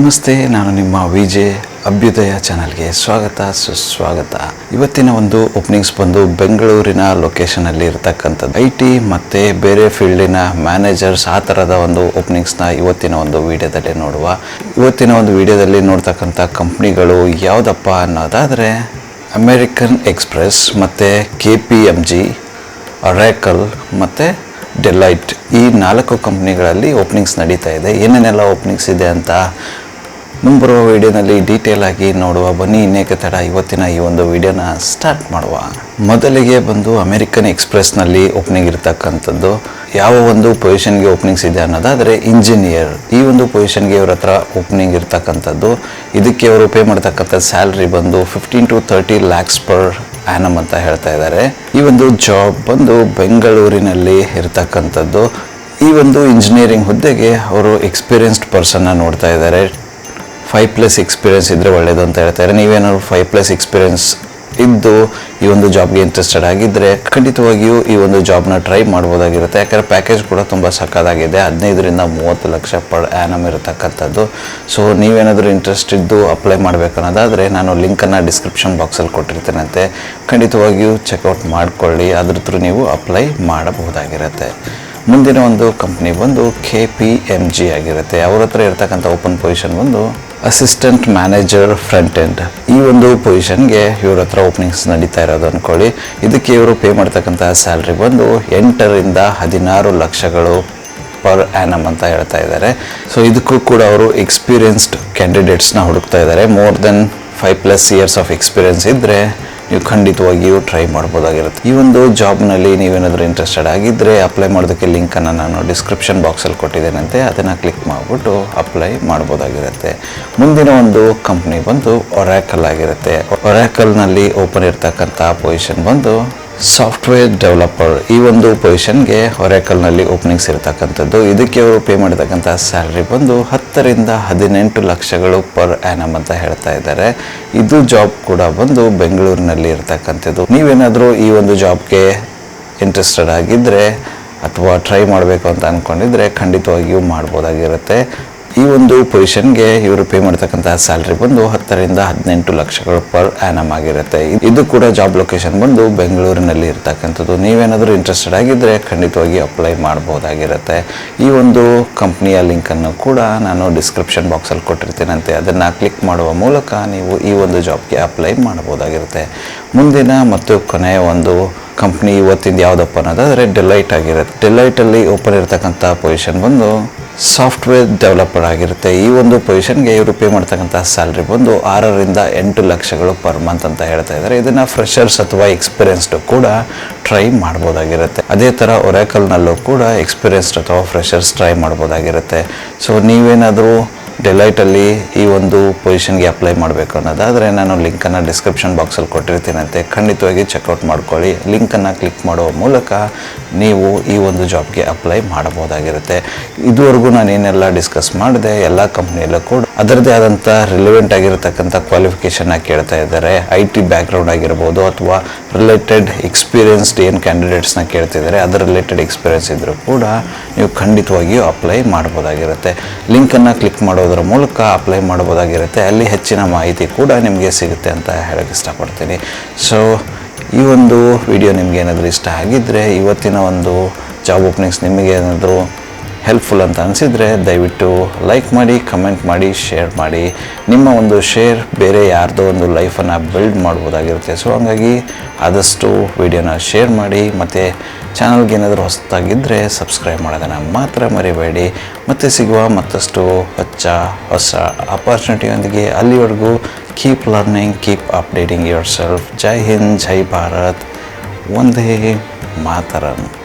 ನಮಸ್ತೆ, ನಾನು ನಿಮ್ಮ ವಿಜೆ ಅಭ್ಯುದಯ ಚಾನಲ್ಗೆ ಸ್ವಾಗತ, ಸುಸ್ವಾಗತ. ಇವತ್ತಿನ ಒಂದು ಓಪನಿಂಗ್ಸ್ ಬಂದು ಬೆಂಗಳೂರಿನ ಲೊಕೇಶನಲ್ಲಿ ಇರತಕ್ಕಂಥದ್ದು. ಐ ಟಿ ಮತ್ತು ಬೇರೆ ಫೀಲ್ಡಿನ ಮ್ಯಾನೇಜರ್ಸ್ ಆ ಥರದ ಒಂದು ಓಪನಿಂಗ್ಸ್ನ ಇವತ್ತಿನ ಒಂದು ವಿಡಿಯೋದಲ್ಲಿ ನೋಡುವ. ಇವತ್ತಿನ ಒಂದು ವಿಡಿಯೋದಲ್ಲಿ ನೋಡ್ತಕ್ಕಂಥ ಕಂಪ್ನಿಗಳು ಯಾವುದಪ್ಪ ಅನ್ನೋದಾದರೆ ಅಮೇರಿಕನ್ ಎಕ್ಸ್ಪ್ರೆಸ್ ಮತ್ತು K P M G Oracle ಮತ್ತು ಡೆಲೈಟ್ ಈ ನಾಲ್ಕು ಕಂಪ್ನಿಗಳಲ್ಲಿ ಓಪನಿಂಗ್ಸ್ ನಡೀತಾ ಇದೆ. ಏನೇನೆಲ್ಲ ಓಪನಿಂಗ್ಸ್ ಇದೆ ಅಂತ ಮುಂಬರುವ ವಿಡಿಯೋನಲ್ಲಿ ಡೀಟೇಲ್ ಆಗಿ ನೋಡುವ ಬನ್ನಿ. ಇನ್ನೇಕೆ ತಡ ಇವತ್ತಿನ ಈ ಒಂದು ವಿಡಿಯೋನ ಸ್ಟಾರ್ಟ್ ಮಾಡುವ. ಮೊದಲಿಗೆ ಬಂದು ಅಮೆರಿಕನ್ ಎಕ್ಸ್ಪ್ರೆಸ್ನಲ್ಲಿ ಓಪನಿಂಗ್ ಇರತಕ್ಕಂಥದ್ದು. ಯಾವ ಒಂದು ಪೊಸಿಷನ್ಗೆ ಓಪನಿಂಗ್ಸ್ ಇದೆ ಅನ್ನೋದಾದರೆ ಇಂಜಿನಿಯರ್ ಈ ಒಂದು ಪೊಸಿಷನ್ಗೆ ಇವ್ರ ಹತ್ರ ಓಪನಿಂಗ್ ಇರತಕ್ಕಂಥದ್ದು. ಇದಕ್ಕೆ ಅವರು ಪೇ ಮಾಡ್ತಕ್ಕಂಥ ಸ್ಯಾಲ್ರಿ ಬಂದು fifteen to thirty lakhs per annum ಅಂತ ಹೇಳ್ತಾ ಇದ್ದಾರೆ. ಈ ಒಂದು ಜಾಬ್ ಬಂದು ಬೆಂಗಳೂರಿನಲ್ಲಿ ಇರತಕ್ಕಂಥದ್ದು. ಈ ಒಂದು ಇಂಜಿನಿಯರಿಂಗ್ ಹುದ್ದೆಗೆ ಅವರು ಎಕ್ಸ್ಪೀರಿಯನ್ಸ್ಡ್ ಪರ್ಸನ್ನ ನೋಡ್ತಾ ಇದ್ದಾರೆ. ಫೈವ್ ಪ್ಲಸ್ ಎಕ್ಸ್ಪೀರಿಯನ್ಸ್ ಇದ್ದರೆ ಒಳ್ಳೆಯದು ಅಂತ ಹೇಳ್ತಾರೆ ನೀವೇನಾದ್ರು ಫೈವ್ ಪ್ಲಸ್ ಎಕ್ಸ್ಪೀರಿಯನ್ಸ್ ಇದ್ದು ಈ ಒಂದು ಜಾಬ್ಗೆ ಇಂಟ್ರೆಸ್ಟೆಡ್ ಆಗಿದ್ದರೆ ಖಂಡಿತವಾಗಿಯೂ ಈ ಒಂದು ಜಾಬ್ನ ಟ್ರೈ ಮಾಡ್ಬೋದಾಗಿರುತ್ತೆ. ಯಾಕಂದರೆ ಪ್ಯಾಕೇಜ್ ಕೂಡ ತುಂಬ ಸಕ್ಕದಾಗಿದೆ ಹದಿನೈದರಿಂದ ಮೂವತ್ತು ಲಕ್ಷ ಪರ್ ಆ್ಯನಮ್ ಇರತಕ್ಕಂಥದ್ದು. ಸೊ ನೀವೇನಾದರೂ ಇಂಟ್ರೆಸ್ಟ್ ಇದ್ದು ಅಪ್ಲೈ ಮಾಡಬೇಕನ್ನೋದಾದರೆ ನಾನು ಲಿಂಕನ್ನು ಡಿಸ್ಕ್ರಿಪ್ಷನ್ ಬಾಕ್ಸಲ್ಲಿ ಕೊಟ್ಟಿರ್ತೇನಂತೆ. ಖಂಡಿತವಾಗಿಯೂ ಚೆಕ್ಔಟ್ ಮಾಡಿಕೊಳ್ಳಿ. ಅದ್ರ ಥ್ರೂ ನೀವು ಅಪ್ಲೈ ಮಾಡಬಹುದಾಗಿರುತ್ತೆ. ಮುಂದಿನ ಒಂದು ಕಂಪ್ನಿ ಬಂದು ಕೆ ಪಿ ಎಂ ಜಿ ಆಗಿರುತ್ತೆ. ಅವ್ರ ಹತ್ರ ಇರ್ತಕ್ಕಂಥ ಓಪನ್ ಪೊಸಿಷನ್ ಬಂದು ಅಸಿಸ್ಟೆಂಟ್ ಮ್ಯಾನೇಜರ್ ಫ್ರಂಟ್ ಎಂಡ್ ಈ ಒಂದು ಪೊಸಿಷನ್ಗೆ ಇವ್ರ ಹತ್ರ ಓಪನಿಂಗ್ಸ್ ನಡೀತಾ ಇರೋದು ಅಂದ್ಕೊಳ್ಳಿ ಇದಕ್ಕೆ ಇವರು ಪೇ ಮಾಡ್ತಕ್ಕಂತಹ ಸ್ಯಾಲ್ರಿ ಬಂದು ಎಂಟರಿಂದ ಹದಿನಾರು ಲಕ್ಷಗಳು ಪರ್ ಆ್ಯನಮ್ ಅಂತ ಹೇಳ್ತಾ ಇದ್ದಾರೆ. ಸೊ ಇದಕ್ಕೂ ಕೂಡ ಅವರು ಎಕ್ಸ್ಪೀರಿಯನ್ಸ್ಡ್ ಕ್ಯಾಂಡಿಡೇಟ್ಸ್ನ ಹುಡುಕ್ತಾ ಇದ್ದಾರೆ. More than five plus years of experience ಇದ್ದರೆ ನೀವು ಖಂಡಿತವಾಗಿಯೂ ಟ್ರೈ ಮಾಡ್ಬೋದಾಗಿರುತ್ತೆ. ಈ ಒಂದು ಜಾಬ್ನಲ್ಲಿ ನೀವೇನಾದರೂ ಇಂಟ್ರೆಸ್ಟೆಡ್ ಆಗಿದ್ದರೆ ಅಪ್ಲೈ ಮಾಡೋದಕ್ಕೆ ಲಿಂಕನ್ನು ನಾನು ಡಿಸ್ಕ್ರಿಪ್ಷನ್ ಬಾಕ್ಸಲ್ಲಿ ಕೊಟ್ಟಿದ್ದೇನಂತೆ, ಅದನ್ನು ಕ್ಲಿಕ್ ಮಾಡಿಬಿಟ್ಟು ಅಪ್ಲೈ ಮಾಡ್ಬೋದಾಗಿರುತ್ತೆ. ಮುಂದಿನ ಒಂದು ಕಂಪ್ನಿ ಬಂದು ಒರಾಕಲ್ ಆಗಿರುತ್ತೆ. ಒರಾಕಲ್ನಲ್ಲಿ ಓಪನ್ ಇರ್ತಕ್ಕಂಥ ಪೊಸಿಷನ್ ಬಂದು ಸಾಫ್ಟ್ವೇರ್ ಡೆವಲಪರ್ ಈ ಒಂದು ಪೊಸಿಷನ್ಗೆ ಹೊರೇಕಲ್ನಲ್ಲಿ ಓಪನಿಂಗ್ಸ್ ಇರತಕ್ಕಂಥದ್ದು. ಇದಕ್ಕೆ ಅವರು ಪೇ ಮಾಡತಕ್ಕಂಥ ಸ್ಯಾಲ್ರಿ ಬಂದು ಹತ್ತರಿಂದ ಹದಿನೆಂಟು ಲಕ್ಷಗಳು ಪರ್ ಆ್ಯನಮ್ ಅಂತ ಹೇಳ್ತಾ ಇದ್ದಾರೆ. ಇದು ಜಾಬ್ ಕೂಡ ಬಂದು ಬೆಂಗಳೂರಿನಲ್ಲಿ ಇರತಕ್ಕಂಥದ್ದು. ನೀವೇನಾದರೂ ಈ ಒಂದು ಜಾಬ್ಗೆ ಇಂಟ್ರೆಸ್ಟೆಡ್ ಆಗಿದ್ದರೆ ಅಥವಾ ಟ್ರೈ ಮಾಡಬೇಕು ಅಂತ ಅಂದ್ಕೊಂಡಿದ್ರೆ ಖಂಡಿತವಾಗಿಯೂ ಮಾಡ್ಬೋದಾಗಿರುತ್ತೆ. ಈ ಒಂದು ಪೊಸಿಷನ್ಗೆ ಇವರು ಪೇ ಮಾಡ್ತಕ್ಕಂತಹ ಸ್ಯಾಲ್ರಿ ಬಂದು ಹತ್ತರಿಂದ ಹದಿನೆಂಟು ಲಕ್ಷಗಳು ಪರ್ ಆ್ಯನಮ್ ಆಗಿರುತ್ತೆ. ಇದು ಕೂಡ ಜಾಬ್ ಲೊಕೇಶನ್ ಬಂದು ಬೆಂಗಳೂರಿನಲ್ಲಿ ಇರ್ತಕ್ಕಂಥದ್ದು. ನೀವೇನಾದರೂ ಇಂಟ್ರೆಸ್ಟೆಡ್ ಆಗಿದ್ದರೆ ಖಂಡಿತವಾಗಿ ಅಪ್ಲೈ ಮಾಡ್ಬೋದಾಗಿರುತ್ತೆ. ಈ ಒಂದು ಕಂಪ್ನಿಯ ಲಿಂಕನ್ನು ಕೂಡ ನಾನು ಡಿಸ್ಕ್ರಿಪ್ಷನ್ ಬಾಕ್ಸಲ್ಲಿ ಕೊಟ್ಟಿರ್ತೀನಂತೆ. ಅದನ್ನು ಕ್ಲಿಕ್ ಮಾಡುವ ಮೂಲಕ ನೀವು ಈ ಒಂದು ಜಾಬ್ಗೆ ಅಪ್ಲೈ ಮಾಡ್ಬೋದಾಗಿರುತ್ತೆ ಮುಂದಿನ ಮತ್ತು ಕೊನೆಯ ಒಂದು ಕಂಪ್ನಿ ಇವತ್ತಿಂದ ಯಾವುದಪ್ಪ ಅನ್ನೋದಾದರೆ ಡೆಲೈಟ್ ಆಗಿರುತ್ತೆ ಡೆಲೈಟಲ್ಲಿ ಓಪನ್ ಇರತಕ್ಕಂಥ ಪೊಸಿಷನ್ ಬಂದು ಸಾಫ್ಟ್ವೇರ್ ಡೆವಲಪರ್ ಆಗಿರುತ್ತೆ. ಈ ಒಂದು ಪೊಸಿಷನ್ಗೆ ಇವರು ಪೇ ಮಾಡ್ತಕ್ಕಂಥ ಸ್ಯಾಲ್ರಿ ಬಂದು ಆರರಿಂದ ಎಂಟು ಲಕ್ಷಗಳು ಪರ್ ಮಂತ್ ಅಂತ ಹೇಳ್ತಾ ಇದ್ದಾರೆ. ಇದನ್ನು ಫ್ರೆಷರ್ಸ್ ಅಥವಾ ಎಕ್ಸ್ಪೀರಿಯನ್ಸ್ಡ್ ಕೂಡ ಟ್ರೈ ಮಾಡ್ಬೋದಾಗಿರುತ್ತೆ. ಅದೇ ಥರ ಒರಾಕಲ್ನಲ್ಲೂ ಕೂಡ ಎಕ್ಸ್ಪೀರಿಯನ್ಸ್ಡ್ ಅಥವಾ ಫ್ರೆಷರ್ಸ್ ಟ್ರೈ ಮಾಡ್ಬೋದಾಗಿರುತ್ತೆ. ಸೊ, ನೀವೇನಾದರೂ ಡೆಲೈಟಲ್ಲಿ ಈ ಒಂದು ಪೊಸಿಷನ್ಗೆ ಅಪ್ಲೈ ಮಾಡಬೇಕು ಅನ್ನೋದಾದರೆ ನಾನು ಲಿಂಕನ್ನು ಡಿಸ್ಕ್ರಿಪ್ಷನ್ ಬಾಕ್ಸಲ್ಲಿ ಕೊಟ್ಟಿರ್ತೀನಂತೆ. ಖಂಡಿತವಾಗಿ ಚೆಕ್ಔಟ್ ಮಾಡ್ಕೊಳ್ಳಿ. ಲಿಂಕನ್ನು ಕ್ಲಿಕ್ ಮಾಡುವ ಮೂಲಕ ನೀವು ಈ ಒಂದು ಜಾಬ್ಗೆ ಅಪ್ಲೈ ಮಾಡಬಹುದಾಗಿರುತ್ತೆ. ಇದುವರೆಗೂ ನಾನು ಏನೆಲ್ಲ ಡಿಸ್ಕಸ್ ಮಾಡಿದೆ, ಎಲ್ಲ ಕಂಪ್ನಿಯಲ್ಲೂ ಕೂಡ ಅದರದೇ ಆದಂಥ ರಿಲೆವೆಂಟ್ ಆಗಿರತಕ್ಕಂಥ ಕ್ವಾಲಿಫಿಕೇಷನ್ನ ಕೇಳ್ತಾ ಇದ್ದಾರೆ. ಐ ಟಿ ಬ್ಯಾಕ್ಗ್ರೌಂಡ್ ಆಗಿರ್ಬೋದು ಅಥವಾ ರಿಲೇಟೆಡ್ ಎಕ್ಸ್ಪೀರಿಯನ್ಸ್ಡ್ ಏನು ಕ್ಯಾಂಡಿಡೇಟ್ಸ್ನ ಕೇಳ್ತಿದ್ದಾರೆ, ಅದರ ರಿಲೇಟೆಡ್ ಎಕ್ಸ್ಪೀರಿಯನ್ಸ್ ಇದ್ದರೂ ಕೂಡ ನೀವು ಖಂಡಿತವಾಗಿಯೂ ಅಪ್ಲೈ ಮಾಡ್ಬೋದಾಗಿರುತ್ತೆ ಲಿಂಕನ್ನು ಕ್ಲಿಕ್ ಮಾಡೋದ್ರ ಮೂಲಕ ಅಪ್ಲೈ ಮಾಡ್ಬೋದಾಗಿರುತ್ತೆ ಅಲ್ಲಿ ಹೆಚ್ಚಿನ ಮಾಹಿತಿ ಕೂಡ ನಿಮಗೆ ಸಿಗುತ್ತೆ ಅಂತ ಹೇಳೋಕ್ಕೆ ಇಷ್ಟಪಡ್ತೀನಿ. ಸೊ ಈ ಒಂದು ವಿಡಿಯೋ ನಿಮಗೇನಾದರೂ ಇಷ್ಟ ಆಗಿದ್ದರೆ ಇವತ್ತಿನ ಒಂದು ಜಾಬ್ ಓಪನಿಂಗ್ಸ್ ನಿಮಗೆ ಏನಾದರೂ ಹೆಲ್ಪ್ಫುಲ್ ಅಂತ ಅನಿಸಿದರೆ ದಯವಿಟ್ಟು ಲೈಕ್ ಮಾಡಿ ಕಮೆಂಟ್ ಮಾಡಿ ಶೇರ್ ಮಾಡಿ. ನಿಮ್ಮ ಒಂದು ಶೇರ್ ಬೇರೆ ಯಾರ್ದೋ ಒಂದು ಲೈಫನ್ನು ಬಿಲ್ಡ್ ಮಾಡ್ಬೋದಾಗಿರುತ್ತೆ. ಸೊ ಹಂಗಾಗಿ ಆದಷ್ಟು ವಿಡಿಯೋನ ಶೇರ್ ಮಾಡಿ, ಮತ್ತು ಚಾನಲ್ಗೆ ಏನಾದರೂ ಹೊಸದಾಗಿದ್ದರೆ ಸಬ್ಸ್ಕ್ರೈಬ್ ಮಾಡೋದನ್ನು ಮಾತ್ರ ಮರಿಬೇಡಿ. ಮತ್ತೆ ಸಿಗುವ ಮತ್ತಷ್ಟು ಹೊಚ್ಚ, ಹೊಸ ಅಪಾರ್ಚುನಿಟಿಯೊಂದಿಗೆ ಅಲ್ಲಿವರೆಗೂ keep learning, keep updating yourself. Jai Hind, Jai Bharat, Vandhe Mataram.